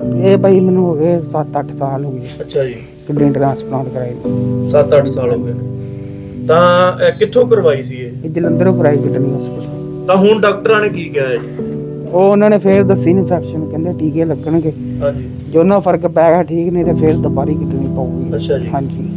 ਇਹ ਭਾਈ ਮੈਨੂੰ ਹੋ ਗਏ 7-8 ਸਾਲ ਹੋ ਗਏ। ਅੱਛਾ ਜੀ। ਕਿਡਨੀ ਟ੍ਰਾਂਸਪਲਾਂਟ ਕਰਾਈ। ਨੂੰ। 7-8 ਸਾਲ ਹੋ ਗਏ। ਤਾਂ ਇਹ ਕਿੱਥੋਂ ਕਰਵਾਈ ਸੀ ਇਹ? ਇਹ ਜਲੰਧਰੋਂ ਕਰਾਈ ਕਿਡਨੀ ਹਸਪੀਟਲ ਤਾਂ ਹੁਣ ਡਾਕਟਰਾਂ ਨੇ ਕੀ ਕਿਹਾ ਹੈ ਜੀ? ਉਹ ਉਹਨਾਂ ਨੇ ਫੇਰ ਦੱਸੀ ਇਨਫੈਕਸ਼ਨ ਕਹਿੰਦੇ ਟੀਕੇ ਲੱਗਣਗੇ। ਹਾਂਜੀ। ਜੋ ਨਾ ਫ਼ਰਕ ਪੈ ਗਿਆ ਠੀਕ ਨਹੀਂ ਤੇ ਫੇਰ ਦੁਬਾਰੀ ਕਿਡਨੀ ਪਾਉਗੀ ਅੱਛਾ ਜੀ। ਹਾਂਜੀ।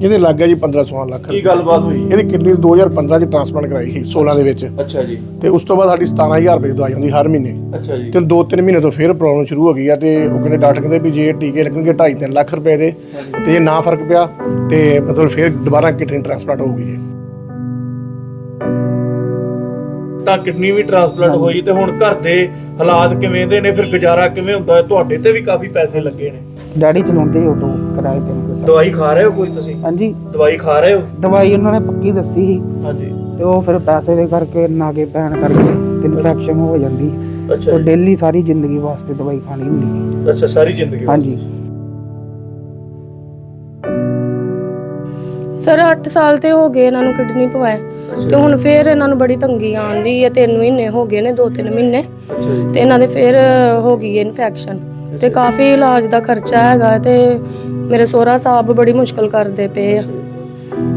ਇਹਦੇ ਲੱਗ ਗਿਆ ਜੀ 15 16 ਲੱਖ। ਕੀ ਗੱਲਬਾਤ ਹੋਈ? ਇਹਦੀ ਕਿਡਨੀ 2015 ਚ ਟ੍ਰਾਂਸਪਲਾਂਟ ਕਰਾਈ ਸੀ 16 ਦੇ ਵਿੱਚ। ਅੱਛਾ ਜੀ। ਤੇ ਉਸ ਤੋਂ ਬਾਅਦ ਸਾਡੀ 17000 ਰੁਪਏ ਦੀ ਦਵਾਈ ਹੁੰਦੀ ਹਰ ਮਹੀਨੇ। ਅੱਛਾ ਜੀ। ਤੇ 2-3 ਮਹੀਨੇ ਤੋਂ ਫਿਰ ਪ੍ਰੋਬਲਮ ਸ਼ੁਰੂ ਹੋ ਗਈ ਆ ਤੇ ਉਹ ਕਹਿੰਦੇ ਡਾਕਟਰ ਕਹਿੰਦੇ ਵੀ ਜੇ ਟੀਕੇ ਲੱਗਣਗੇ 2.5-3 ਲੱਖ ਰੁਪਏ ਦੇ ਤੇ ਜੇ ਨਾ ਫ਼ਰਕ ਪਿਆ ਤੇ ਮਤਲਬ ਫਿਰ ਦੁਬਾਰਾ ਕਿਡਨੀ ਟ੍ਰਾਂਸਪਲਾਂਟ ਹੋਊਗੀ ਜੀ। ਤਾਂ ਕਿਡਨੀ ਵੀ ਟ੍ਰਾਂਸਪਲਾਂਟ ਹੋਈ ਤੇ ਹੁਣ ਘਰ ਦੇ ਹਾਲਾਤ ਕਿਵੇਂ ਦੇ ਨੇ ਫਿਰ ਗੁਜ਼ਾਰਾ ਕਿਵੇਂ ਹੁੰਦਾ ਹੈ ਤੁਹਾਡੇ ਤੇ ਵੀ ਕਾਫੀ ਪੈਸੇ ਲੱਗੇ ਨੇ। ਡੈਡੀ ਚਲਾਉਂਦੇ ਆਟੋ ਕਿਰਾਏ ਤੇ। ਅੰਮ੍ਰਿਤਸਰ। ਦਵਾਈ ਖਾ ਰਹੇ ਹੋ ਕੋਈ ਤੁਸੀਂ? ਹਾਂਜੀ। ਦਵਾਈ ਖਾ ਰਹੇ ਹੋ? ਦਵਾਈ ਉਹਨਾਂ ਨੇ ਪੱਕੀ ਦੱਸੀ ਸੀ। ਹਾਂਜੀ। ਤੇ ਉਹ ਫਿਰ ਪੈਸੇ ਦੇ ਕਰਕੇ ਨਾਗੇ ਪੈਣ ਕਰਕੇ ਤੇ ਇਨਫੈਕਸ਼ਨ ਹੋ ਜਾਂਦੀ। ਅੱਛਾ ਉਹ ਜੀ। ਡੇਲੀ ਸਾਰੀ ਜ਼ਿੰਦਗੀ ਵਾਸਤੇ ਦਵਾਈ ਖਾਣੀ ਹੁੰਦੀ ਅੱਛਾ ਸਾਰੀ ਜ਼ਿੰਦਗੀ ਹਾਂਜੀ। ਸਰ 8 ਸਾਲ ਤੇ ਹੋ ਗਏ ਇਹਨਾਂ ਨੂੰ ਕਿਡਨੀ ਪਵਾਏ। ਤੇ ਹੁਣ ਫੇਰ ਇਹਨਾਂ ਨੂੰ ਬੜੀ ਤੰਗੀ ਆਉਂਦੀ ਹੈ। 3 ਮਹੀਨੇ ਹੋ ਗਏ ਨੇ 2-3 ਮਹੀਨੇ। ਅੱਛਾ ਜੀ। ਤੇ ਇਹਨਾਂ ਦੇ ਫੇਰ ਹੋ ਗਈ ਹੈ ਇਨਫੈਕਸ਼ਨ ਤੇ ਕਾਫੀ ਇਲਾਜ ਦਾ ਖਰਚਾ ਹੈਗਾ ਤੇ ਮੇਰੇ ਸਹੁਰਾ ਸਾਹਿਬ ਬੜੀ ਮੁਸ਼ਕਲ ਕਰਦੇ ਪਏ ਆ।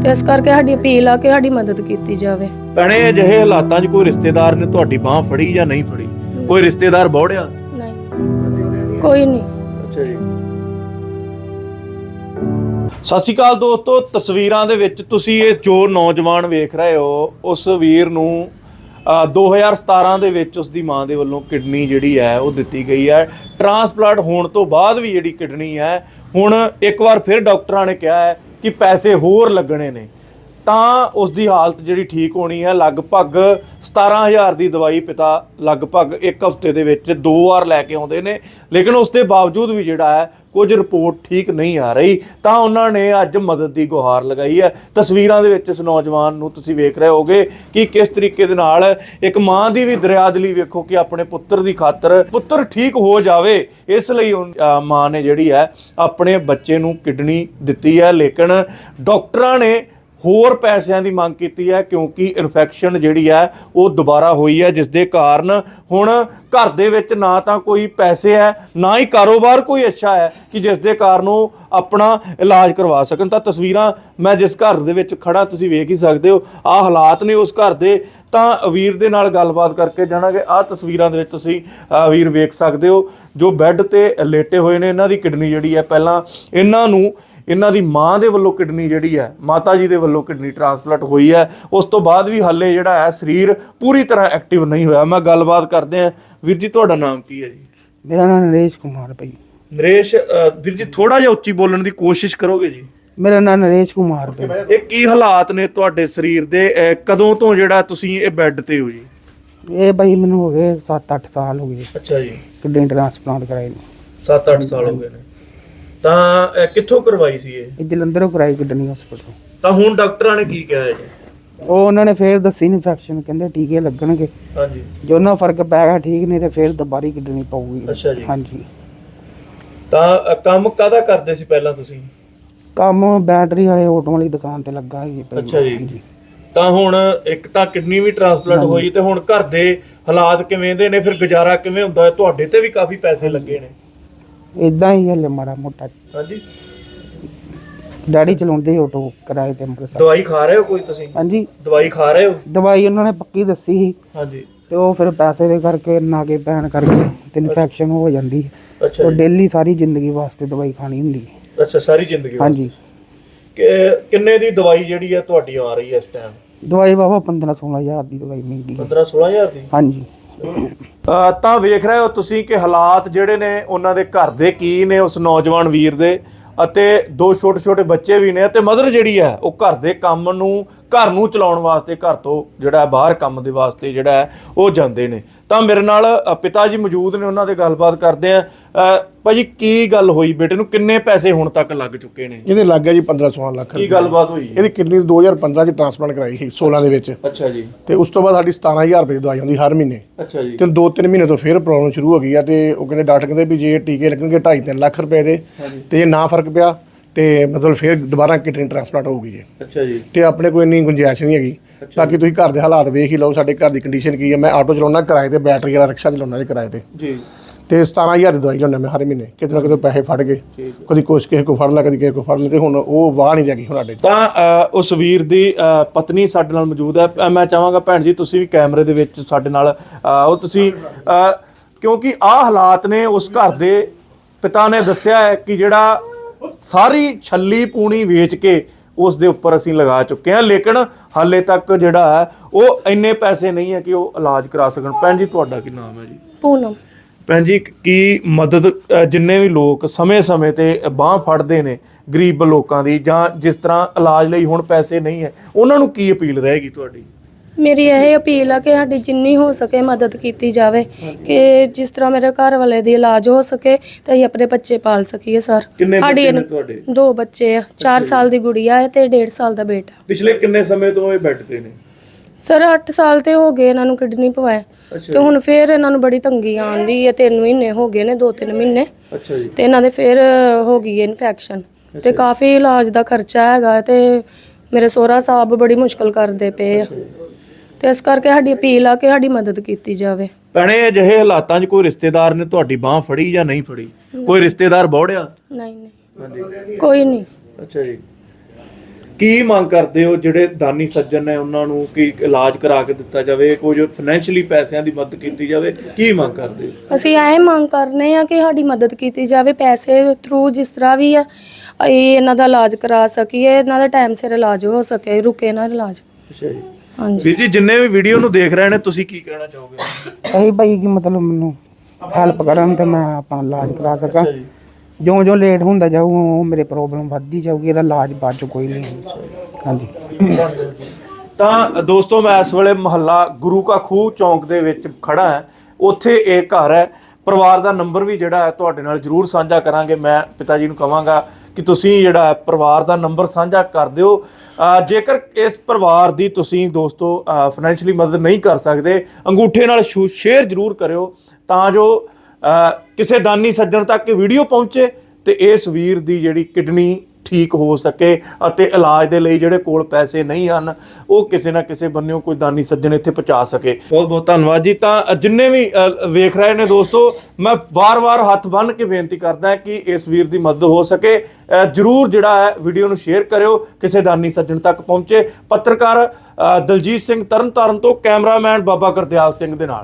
ਤੇ ਇਸ ਕਰਕੇ ਸਾਡੀ ਅਪੀਲ ਆ ਕਿ ਸਾਡੀ ਮਦਦ ਕੀਤੀ ਜਾਵੇ। ਭੈਣੇ ਅਜਿਹੇ ਹਾਲਾਤਾਂ 'ਚ ਕੋਈ ਰਿਸ਼ਤੇਦਾਰ ਨੇ ਤੁਹਾਡੀ ਬਾਹ ਫੜੀ ਜਾਂ ਨਹੀਂ ਫੜੀ? ਕੋਈ ਰਿਸ਼ਤੇਦਾਰ ਬੋੜਿਆ? ਨਹੀਂ। ਕੋਈ ਨਹੀਂ। ਅੱਛਾ ਜੀ। ਸਤਿ ਸ਼੍ਰੀ ਅਕਾਲ ਦੋਸਤੋ ਤਸਵੀਰਾਂ ਦੇ ਵਿੱਚ ਤੁਸੀਂ ਇਹ ਜੋ ਨੌਜਵਾਨ ਵੇਖ ਰਹੇ ਹੋ ਉਸ ਵੀਰ ਨੂੰ 2017 ਦੇ ਵਿੱਚ ਉਸ ਦੀ ਮਾਂ ਦੇ ਵੱਲੋਂ ਕਿਡਨੀ ਜਿਹੜੀ ਹੈ, ਉਹ ਦਿੱਤੀ ਗਈ ਹੈ। ਟਰਾਂਸਪਲਾਂਟ ਹੋਣ ਤੋਂ ਬਾਅਦ ਵੀ ਜਿਹੜੀ ਕਿਡਨੀ ਹੈ, ਹੁਣ ਇੱਕ ਵਾਰ ਫਿਰ ਡਾਕਟਰਾਂ ਨੇ ਕਿਹਾ ਹੈ ਕਿ ਪੈਸੇ ਹੋਰ ਲੱਗਣੇ ਨੇ। ਤਾਂ ਉਸ ਦੀ ਹਾਲਤ ਜਿਹੜੀ ਠੀਕ ਹੋਣੀ ਹੈ। ਲਗਭਗ 17000 ਦੀ ਦਵਾਈ ਪਿਤਾ ਲਗਭਗ ਇੱਕ ਹਫ਼ਤੇ ਦੇ ਵਿੱਚ ਦੋ ਵਾਰ ਲੈ ਕੇ ਆਉਂਦੇ ਨੇ। ਲੇਕਿਨ ਉਸ ਦੇ ਬਾਵਜੂਦ ਵੀ ਜਿਹੜਾ ਹੈ, ਕੁਝ ਰਿਪੋਰਟ ਠੀਕ ਨਹੀਂ ਆ ਰਹੀ। ਤਾਂ ਉਹਨਾਂ ਨੇ ਅੱਜ ਮਦਦ ਦੀ ਗੁਹਾਰ ਲਗਾਈ ਹੈ। ਤਸਵੀਰਾਂ ਦੇ ਵਿੱਚ ਇਸ ਨੌਜਵਾਨ ਨੂੰ ਤੁਸੀਂ ਵੇਖ ਰਹੇ ਹੋਗੇ ਕਿ ਕਿਸ ਤਰੀਕੇ ਦੇ ਨਾਲ ਇੱਕ ਮਾਂ ਦੀ ਵੀ ਦਰਿਆਦਲੀ ਵੇਖੋ ਕਿ ਆਪਣੇ ਪੁੱਤਰ ਦੀ ਖਾਤਰ ਪੁੱਤਰ ਠੀਕ ਹੋ ਜਾਵੇ। ਇਸ ਲਈ ਮਾਂ ਨੇ ਜਿਹੜੀ ਹੈ, ਆਪਣੇ ਬੱਚੇ ਨੂੰ ਕਿਡਨੀ ਦਿੱਤੀ ਹੈ। ਲੇਕਿਨ ਡਾਕਟਰਾਂ ਨੇ ਹੋਰ ਪੈਸਿਆਂ ਦੀ ਮੰਗ ਕੀਤੀ ਹੈ ਕਿਉਂਕਿ ਇਨਫੈਕਸ਼ਨ ਜਿਹੜੀ ਹੈ ਉਹ ਦੁਬਾਰਾ ਹੋਈ ਹੈ, ਜਿਸ ਦੇ ਕਾਰਨ ਹੁਣ ਘਰ ਦੇ ਵਿੱਚ ਨਾ ਤਾਂ ਕੋਈ ਪੈਸੇ ਹੈ, ਨਾ ਹੀ ਕਾਰੋਬਾਰ ਕੋਈ ਅੱਛਾ ਹੈ ਕਿ ਜਿਸ ਦੇ ਕਾਰਨ ਉਹ ਆਪਣਾ ਇਲਾਜ ਕਰਵਾ ਸਕਣ। ਤਾਂ ਤਸਵੀਰਾਂ ਮੈਂ ਜਿਸ ਘਰ ਦੇ ਵਿੱਚ ਖੜਾ ਤੁਸੀਂ ਵੇਖ ਹੀ ਸਕਦੇ ਹੋ, ਆਹ ਹਾਲਾਤ ਨੇ ਉਸ ਘਰ ਦੇ। ਤਾਂ ਵੀਰ ਦੇ ਨਾਲ ਗੱਲਬਾਤ ਕਰਕੇ ਜਾਣਾਂਗੇ। ਆਹ ਤਸਵੀਰਾਂ ਦੇ ਵਿੱਚ ਤੁਸੀਂ ਵੀਰ ਵੇਖ ਸਕਦੇ ਹੋ, ਜੋ ਬੈੱਡ ਤੇ ਲੇਟੇ ਹੋਏ ਨੇ, ਇਹਨਾਂ ਦੀ ਕਿਡਨੀ ਜਿਹੜੀ ਹੈ, ਪਹਿਲਾਂ ਇਹਨਾਂ ਨੂੰ ਇਹਨਾਂ ਦੀ ਮਾਂ ਦੇ ਵੱਲੋਂ ਕਿਡਨੀ ਜਿਹੜੀ ਹੈ ਮਾਤਾ ਜੀ ਦੇ ਵੱਲੋਂ ਕਿਡਨੀ ਟ੍ਰਾਂਸਪਲਾਂਟ ਹੋਈ ਹੈ। ਉਸ ਤੋਂ ਬਾਅਦ ਵੀ ਹਾਲੇ ਜਿਹੜਾ ਹੈ ਸਰੀਰ ਪੂਰੀ ਤਰ੍ਹਾਂ ਐਕਟਿਵ ਨਹੀਂ ਹੋਇਆ। ਮੈਂ ਗੱਲਬਾਤ ਕਰਦੇ ਆ ਵੀਰ ਜੀ ਤੁਹਾਡਾ ਨਾਮ ਕੀ ਹੈ ਜੀ? ਮੇਰਾ ਨਾਮ ਨਰੇਸ਼ ਕੁਮਾਰ ਭਾਈ। ਨਰੇਸ਼ ਵੀਰ ਜੀ ਥੋੜਾ ਜਿਹਾ ਉੱਚੀ ਬੋਲਣ ਦੀ ਕੋਸ਼ਿਸ਼ ਕਰੋਗੇ ਜੀ? ਮੇਰਾ ਨਾਮ ਨਰੇਸ਼ ਕੁਮਾਰ ਭਾਈ। ਇਹ ਕੀ ਹਾਲਾਤ ਨੇ ਤੁਹਾਡੇ ਸਰੀਰ ਦੇ? ਕਦੋਂ ਤੋਂ ਜਿਹੜਾ ਤੁਸੀਂ ਇਹ ਬੈੱਡ ਤੇ ਹੋ ਜੀ? ਇਹ ਭਾਈ ਮੈਨੂੰ ਹੋ ਗਏ 7-8 ਸਾਲ ਹੋ ਗਏ। ਅੱਛਾ ਜੀ। ਕਿਡਨੀ ਟ੍ਰਾਂਸਪਲਾਂਟ ਕਰਾਈ ਨੂੰ। 7-8 ਸਾਲ ਹੋ ਗਏ ਨੇ। ਤਾਂ ਕਿੱਥੋਂ ਕਰਵਾਈ ਸੀ ਇਹ? ਇਹ ਜਲੰਧਰੋਂ ਕਰਾਈ ਕਿਡਨੀ ਹਸਪੀਟਲ ਤਾਂ ਹੁਣ ਡਾਕਟਰਾਂ ਨੇ ਕੀ ਕਿਹਾ ਹੈ ਜੀ ਉਹ ਉਹਨਾਂ ਨੇ ਫੇਰ ਦੱਸੀ ਇਨਫੈਕਸ਼ਨ ਕਹਿੰਦੇ ਟੀਕੇ ਲੱਗਣਗੇ। ਹਾਂਜੀ। ਜੋ ਨਾ ਫ਼ਰਕ ਪੈ ਗਿਆ ਠੀਕ ਨਹੀਂ ਤੇ ਫੇਰ ਦੁਬਾਰੀ ਕਿਡਨੀ ਪਾਉਗੀ ਅੱਛਾ ਜੀ। ਹਾਂਜੀ। ਤਾਂ ਅ, ਕੰਮ ਕਾਹਦਾ ਕਰਦੇ ਸੀ ਪਹਿਲਾਂ ਤੁਸੀਂ? ਕੰਮ ਬੈਟਰੀ ਵਾਲੇ ਆਟੋ ਵਾਲੀ ਦੁਕਾਨ ਤੇ ਲੱਗਾ ਸੀ ਭਾਈ। ਅੱਛਾ ਜੀ। ਤਾਂ ਹੁਣ ਇੱਕ ਤਾਂ ਕਿਡਨੀ ਵੀ ਟ੍ਰਾਂਸਪਲਾਂਟ ਹੋਈ ਤੇ ਹੁਣ ਘਰ ਦੇ ਹਾਲਾਤ ਕਿਵੇਂ ਦੇ ਨੇ ਫਿਰ ਗੁਜ਼ਾਰਾ ਕਿਵੇਂ ਹੁੰਦਾ? ਹੈ ਤੁਹਾਡੇ ਤੇ ਵੀ ਕਾਫੀ ਪੈਸੇ ਲੱਗੇ ਨੇ। ਇਦਾਂ ਹੀ ਹਲੇ ਮਾੜਾ ਮੋਟਾ। ਹਾਂਜੀ। ਡੈਡੀ ਚਲਾਉਂਦੇ ਸੀ ਆਟੋ ਕਿਰਾਏ ਤੇ ਅੰਮ੍ਰਿਤਸਰ ਦਵਾਈ ਖਾ ਰਹੇ ਹੋ ਕੋਈ ਤੁਸੀਂ? ਹਾਂਜੀ। ਦਵਾਈ ਖਾ ਰਹੇ ਹੋ? ਦਵਾਈ ਉਹਨਾਂ ਨੇ ਪੱਕੀ ਦੱਸੀ ਸੀ। ਹਾਂਜੀ। ਤੇ ਉਹ ਫਿਰ ਪੈਸੇ ਦੇ ਕਰਕੇ ਨਾਗੇ ਪੈਣ ਕਰਕੇ ਤੇ ਇਨਫੈਕਸ਼ਨ ਹੋ ਜਾਂਦੀ ਅੱਛਾ ਉਹ ਜੀ। ਡੇਲੀ ਸਾਰੀ ਜ਼ਿੰਦਗੀ ਵਾਸਤੇ ਦਵਾਈ ਖਾਣੀ ਹੁੰਦੀ ਅੱਛਾ ਸਾਰੀ ਜ਼ਿੰਦਗੀ। ਹਾਂਜੀ। ਕਿ- ਕਿੰਨੇ ਦੀ ਦਵਾਈ ਜਿਹੜੀ ਹੈ ਤੁਹਾਡੀ ਆ ਰਹੀ ਹੈ ਇਸ ਟਾਈਮ ਦਵਾਈ ਬਾਬਾ 15 16000 ਦੀ ਦਵਾਈ ਮਹਿੰਗੀ ਹੈ। 15 16000 ਦੀ? ਹਾਂਜੀ। ਤਾਂ ਵੇਖ ਰਹੇ ਹੋ ਤੁਸੀਂ ਕਿ ਹਾਲਾਤ ਜਿਹੜੇ ਨੇ, ਉਹਨਾਂ ਦੇ ਘਰ ਦੇ ਕੀ ਨੇ, ਉਸ ਨੌਜਵਾਨ ਵੀਰ ਦੇ ਅਤੇ ਦੋ ਛੋਟੇ ਛੋਟੇ ਬੱਚੇ ਵੀ ਨੇ ਤੇ ਮਦਰ ਜਿਹੜੀ ਹੈ, ਉਹ ਘਰ ਦੇ ਕੰਮ ਨੂੰ ਘਰ ਨੂੰ ਚਲਾਉਣ ਵਾਸਤੇ ਘਰ ਤੋਂ ਜਿਹੜਾ ਬਾਹਰ ਕੰਮ ਦੇ ਵਾਸਤੇ ਜਿਹੜਾ ਉਹ ਜਾਂਦੇ ਨੇ। ਤਾਂ ਮੇਰੇ ਨਾਲ ਪਿਤਾ ਜੀ ਮੌਜੂਦ ਨੇ ਉਹਨਾਂ ਦੇ ਗੱਲਬਾਤ ਕਰਦੇ ਆ। ਭਾਜੀ ਕੀ ਗੱਲ ਹੋਈ ਬੇਟੇ ਨੂੰ? ਕਿੰਨੇ ਪੈਸੇ ਹੁਣ ਤੱਕ ਲੱਗ ਚੁੱਕੇ ਨੇ? ਇਹਦੇ ਲੱਗ ਗਿਆ ਜੀ 15 16 ਲੱਖ ਕੀ ਗੱਲਬਾਤ ਹੋਈ? ਇਹਦੀ ਕਿਡਨੀ 2015 ਚ ਟ੍ਰਾਂਸਪਲਾਂਟ ਕਰਾਈ ਸੀ 16 ਦੇ ਵਿੱਚ। ਅੱਛਾ ਜੀ। ਤੇ ਉਸ ਤੋਂ ਬਾਅਦ ਸਾਡੀ 17000 ਰੁਪਏ ਦੀ ਦਵਾਈ ਹੁੰਦੀ ਹਰ ਮਹੀਨੇ। ਅੱਛਾ ਜੀ। ਤੇ 2-3 ਮਹੀਨੇ ਤੋਂ ਫਿਰ ਪ੍ਰੋਬਲਮ ਸ਼ੁਰੂ ਹੋ ਗਈ ਆ ਤੇ ਉਹ ਕਹਿੰਦੇ ਡਾਕਟਰ ਕਹਿੰਦੇ ਵੀ ਜੇ ਟੀਕੇ ਲੱਗਣਗੇ 2.5-3 ਲੱਖ ਰੁਪਏ ਦੇ ਤੇ ਜੇ ਨਾ ਫ਼ਰਕ ਪਿਆ ਤੇ ਮਤਲਬ ਫਿਰ ਦੁਬਾਰਾ ਕਿਡਨੀ ਟ੍ਰਾਂਸਪਲਾਂਟ ਹੋਊਗੀ ਜੀ। ਅੱਛਾ ਜੀ। ਤੇ ਆਪਣੇ ਕੋਈ ਇੰਨੀ ਗੁੰਜਾਇਸ਼ ਨਹੀਂ ਹੈਗੀ। ਬਾਕੀ ਤੁਸੀਂ ਘਰ ਦੇ ਹਾਲਾਤ ਵੇਖ ਹੀ ਲਓ ਸਾਡੇ ਘਰ ਦੀ ਕੰਡੀਸ਼ਨ ਕੀ ਹੈ। ਮੈਂ ਆਟੋ ਚਲਾਉਣਾ ਕਿਰਾਏ ਤੇ ਬੈਟਰੀ ਵਾਲਾ ਰਿਕਸ਼ਾ ਚਲਾਉਣਾ ਜੀ ਕਿਰਾਏ ਤੇ। ਜੀ। ਤੇ 17000 ਦੀ ਦਵਾਈ ਲੈਣਾ ਮੈਂ ਹਰ ਮਹੀਨੇ। ਕਿਤੇ ਨਾ ਕਿਤੇ ਪੈਸੇ ਫੜ ਗਏ ਕਦੀ ਕੁਛ ਕਿਸੇ ਕੋ ਫੜ ਲਿਆ ਕਦੀ ਕਿਸੇ ਕੋ ਫੜ ਲਿਆ ਤੇ ਹੁਣ ਉਹ ਵਾਹ ਨਹੀਂ ਲੱਗੀ ਹੁਣ ਸਾਡੇ ਤਾਂ। ਅ, ਉਸ ਵੀਰ ਦੀ ਅ, ਪਤਨੀ ਸਾਡੇ ਨਾਲ ਮੌਜੂਦ ਹੈ। ਅ, ਮੈਂ ਚਾਹਾਂਗਾ ਭੈਣ ਜੀ ਤੁਸੀਂ ਵੀ ਕੈਮਰੇ ਦੇ ਵਿੱਚ ਸਾਡੇ ਨਾਲ ਅ, ਉਹ ਤੁਸੀਂ ਅ, ਕਿਉਂਕਿ ਆਹ ਹਾਲਾਤ ਨੇ ਉਸ ਘਰ ਦੇ ਪਿਤਾ ਨੇ ਦੱਸਿਆ ਹੈ ਕਿ ਜਿਹੜਾ ਸਾਰੀ ਛੱਲੀ ਪੂਣੀ ਵੇਚ ਕੇ ਉਸ ਦੇ ਉੱਪਰ ਅਸੀਂ ਲਗਾ ਚੁੱਕੇ ਹਾਂ। ਲੇਕਿਨ ਹਾਲੇ ਤੱਕ ਜਿਹੜਾ ਹੈ ਉਹ ਇੰਨੇ ਪੈਸੇ ਨਹੀਂ ਹੈ ਕਿ ਉਹ ਇਲਾਜ ਕਰਾ ਸਕਣ। ਭੈਣ ਜੀ ਤੁਹਾਡਾ ਕੀ ਨਾਮ ਹੈ ਜੀ? ਪੂਨਮ। ਭੈਣ ਜੀ ਕੀ ਮਦਦ ਅ, ਜਿੰਨੇ ਵੀ ਲੋਕ ਸਮੇਂ-ਸਮੇਂ ਤੇ ਬਾਹ ਫੜਦੇ ਨੇ ਗਰੀਬ ਲੋਕਾਂ ਦੀ ਜਾਂ ਜਿਸ ਤਰ੍ਹਾਂ ਇਲਾਜ ਲਈ ਹੁਣ ਪੈਸੇ ਨਹੀਂ ਹੈ ਉਹਨਾਂ ਨੂੰ ਕੀ ਅਪੀਲ ਰਹੇਗੀ ਤੁਹਾਡੀ? ਮੇਰੀ ਇਹ ਅਪੀਲ ਆ ਕਿ ਸਾਡੀ ਜਿੰਨੀ ਹੋ ਸਕੇ ਮਦਦ ਕੀਤੀ ਜਾਵੇ ਕਿ ਜਿਸ ਤਰ੍ਹਾਂ ਮੇਰੇ ਘਰ ਵਾਲੇ ਦੀ ਇਲਾਜ ਹੋ ਸਕੇ ਤੇ ਅਸੀਂ ਆਪਣੇ ਬੱਚੇ ਪਾਲ ਸਕੀਏ ਸਰ। ਕਿੰਨੇ ਸਾਡੀ ਬੱਚੇ ਨੇ ਇਹਨੂੰ- ਤੁਹਾਡੇ? ਦੋ ਬੱਚੇ ਆ 4 ਸਾਲ ਦੀ ਗੁੜੀਆ ਹੈ ਤੇ 1.5 ਸਾਲ ਦਾ ਬੇਟਾ। ਪਿਛਲੇ ਕਿੰਨੇ ਸਮੇਂ ਤੋਂ ਇਹ ਬੈੱਡ ਤੇ ਨੇ? ਸਰ 8 ਸਾਲ ਤੇ ਹੋ ਗਏ ਇਹਨਾਂ ਨੂੰ ਕਿਡਨੀ ਪਵਾਏ। ਤੇ ਹੁਣ ਫੇਰ ਇਹਨਾਂ ਨੂੰ ਬੜੀ ਤੰਗੀ ਆਉਂਦੀ ਹੈ 3 ਮਹੀਨੇ ਹੋ ਗਏ ਨੇ 2-3 ਮਹੀਨੇ। ਅੱਛਾ ਜੀ। ਤੇ ਇਹਨਾਂ ਦੇ ਫੇਰ ਹੋ ਗਈ ਹੈ ਇਨਫੈਕਸ਼ਨ ਤੇ ਕਾਫੀ ਇਲਾਜ ਦਾ ਖਰਚਾ ਹੈਗਾ ਤੇ ਮੇਰੇ ਸਹੁਰਾ ਸਾਹਿਬ ਬੜੀ ਮੁਸ਼ਕਲ ਕਰਦੇ ਪਏ ਆ। ਤੇ ਇਸ ਕਰਕੇ ਸਾਡੀ ਅਪੀਲ ਆ ਕਿ ਸਾਡੀ ਮਦਦ ਕੀਤੀ ਜਾਵੇ। ਭੈਣੇ ਅਜਿਹੇ ਹਾਲਾਤਾਂ 'ਚ ਕੋਈ ਰਿਸ਼ਤੇਦਾਰ ਨੇ ਤੁਹਾਡੀ ਬਾਹ ਫੜੀ ਜਾਂ ਨਹੀਂ ਫੜੀ? ਕੋਈ ਰਿਸ਼ਤੇਦਾਰ ਬੌੜਿਆ? ਨਹੀਂ ਨਹੀਂ। ਹਾਂਜੀ। ਕੋਈ ਨਹੀਂ। ਅੱਛਾ ਜੀ। ਕੀ ਮੰਗ ਕਰਦੇ ਹੋ ਜਿਹੜੇ ਦਾਨੀ ਸੱਜਣ ਨੇ ਉਹਨਾਂ ਨੂੰ ਕੀ ਇਲਾਜ ਕਰਾ ਕੇ ਦਿੱਤਾ ਜਾਵੇ ਕੁਝ ਫਾਈਨੈਂਸ਼ੀਅਲੀ ਪੈਸਿਆਂ ਦੀ ਮਦਦ ਕੀਤੀ ਜਾਵੇ? ਕੀ ਮੰਗ ਕਰਦੇ ਹੋ? ਅਸੀਂ ਐ ਮੰਗ ਕਰਨੇ ਆ ਕਿ ਸਾਡੀ ਮਦਦ ਕੀਤੀ ਜਾਵੇ ਪੈਸੇ ਥਰੂ ਜਿਸ ਤਰ੍ਹਾਂ ਵੀ ਆ ਅਸੀਂ ਇਹਨਾਂ ਦਾ ਇਲਾਜ ਕਰਾ ਸਕੀਏ ਇਹਨਾਂ ਦਾ ਟਾਈਮ ਸਿਰ ਇਲਾਜ ਹੋ ਸਕੇ ਰੁਕੇ ਨਾ ਇਲਾਜ। ਅੱਛਾ ਜੀ। ਵੀਰ ਜੀ ਜਿੰਨੇ ਵੀ ਵੀਡੀਓ ਨੂੰ ਦੇਖ ਰਹੇ ਨੇ ਤੁਸੀਂ ਕੀ ਕਹਿਣਾ ਚਾਹੋਗੇ? ਇਹੀ ਭਾਈ ਕਿ ਮਤਲਬ ਮੈਨੂੰ ਹੈਲਪ ਕਰਨ ਤੇ ਮੈਂ ਆਪਣਾ ਇਲਾਜ ਕਰਾ ਸਕਾਂ। ਜਿਉਂ ਜਿਉਂ ਲੇਟ ਹੁੰਦਾ ਜਾਊ ਉਹ ਮੇਰੇ ਪ੍ਰੋਬਲਮ ਵੱਧਦੀ ਜਾਊਗੀ ਇਹਦਾ ਇਲਾਜ ਬਾਅਦ ਚ ਕੋਈ ਨਹੀਂ ਹਾਂਜੀ। ਤਾਂ ਦੋਸਤੋ ਮੈਂ ਇਸ ਵੇਲੇ ਮਹੱਲਾ ਗੁਰੂ ਕਾ ਖੂਹ ਚੌਂਕ ਦੇ ਵਿੱਚ ਖੜਾ ਹਾਂ। ਉੱਥੇ ਇਹ ਘਰ ਹੈ। ਪਰਿਵਾਰ ਦਾ ਨੰਬਰ ਵੀ ਜਿਹੜਾ ਹੈ ਤੁਹਾਡੇ ਨਾਲ ਜਰੂਰ ਸਾਂਝਾ ਕਰਾਂਗੇ। ਮੈਂ ਪਿਤਾ ਜੀ ਨੂੰ ਕਹਾਂਗਾ ਕਿ ਤੁਸੀਂ ਜਿਹੜਾ ਪਰਿਵਾਰ ਦਾ ਨੰਬਰ ਸਾਂਝਾ ਕਰ ਦਿਓ। ਜੇਕਰ ਇਸ ਪਰਿਵਾਰ ਦੀ ਤੁਸੀਂ ਦੋਸਤੋ ਫਾਈਨੈਂਸ਼ੀਅਲੀ ਮਦਦ ਨਹੀਂ ਕਰ ਸਕਦੇ, ਅੰਗੂਠੇ ਨਾਲ ਸ਼ੇਅਰ ਜਰੂਰ ਕਰਿਓ ਤਾਂ ਜੋ ਕਿਸੇ ਦਾਨੀ ਸੱਜਣ ਤੱਕ ਵੀਡੀਓ ਪਹੁੰਚੇ ਤੇ ਇਸ ਵੀਰ ਦੀ ਜਿਹੜੀ ਕਿਡਨੀ ਠੀਕ ਹੋ ਸਕੇ ਅਤੇ ਇਲਾਜ ਦੇ ਲਈ ਜਿਹੜੇ ਕੋਲ ਪੈਸੇ ਨਹੀਂ ਹਨ, ਉਹ ਕਿਸੇ ਨਾ ਕਿਸੇ ਬੰਨਿਓ ਕੋਈ ਦਾਨੀ ਸੱਜਣ ਇੱਥੇ ਪਹੁੰਚਾ ਸਕੇ। ਬਹੁਤ ਬਹੁਤ ਧੰਨਵਾਦ ਜੀ। ਤਾਂ ਜਿੰਨੇ ਵੀ ਵੇਖ ਰਹੇ ਨੇ ਦੋਸਤੋ, ਮੈਂ ਵਾਰ-ਵਾਰ ਹੱਥ ਬੰਨ੍ਹ ਕੇ ਬੇਨਤੀ ਕਰਦਾ ਕਿ ਇਸ ਵੀਰ ਦੀ ਮਦਦ ਹੋ ਸਕੇ। ਜਰੂਰ ਜਿਹੜਾ ਹੈ, ਵੀਡੀਓ ਨੂੰ ਸ਼ੇਅਰ ਕਰਿਓ, ਕਿਸੇ ਦਾਨੀ ਸੱਜਣ ਤੱਕ ਪਹੁੰਚੇ। ਪੱਤਰਕਾਰ ਦਲਜੀਤ ਸਿੰਘ ਤਰਨਤਾਰਨ ਤੋਂ ਕੈਮਰਾਮੈਨ ਬਾਬਾ ਗੁਰਦਿਆਲ ਸਿੰਘ ਦੇ ਨਾਲ।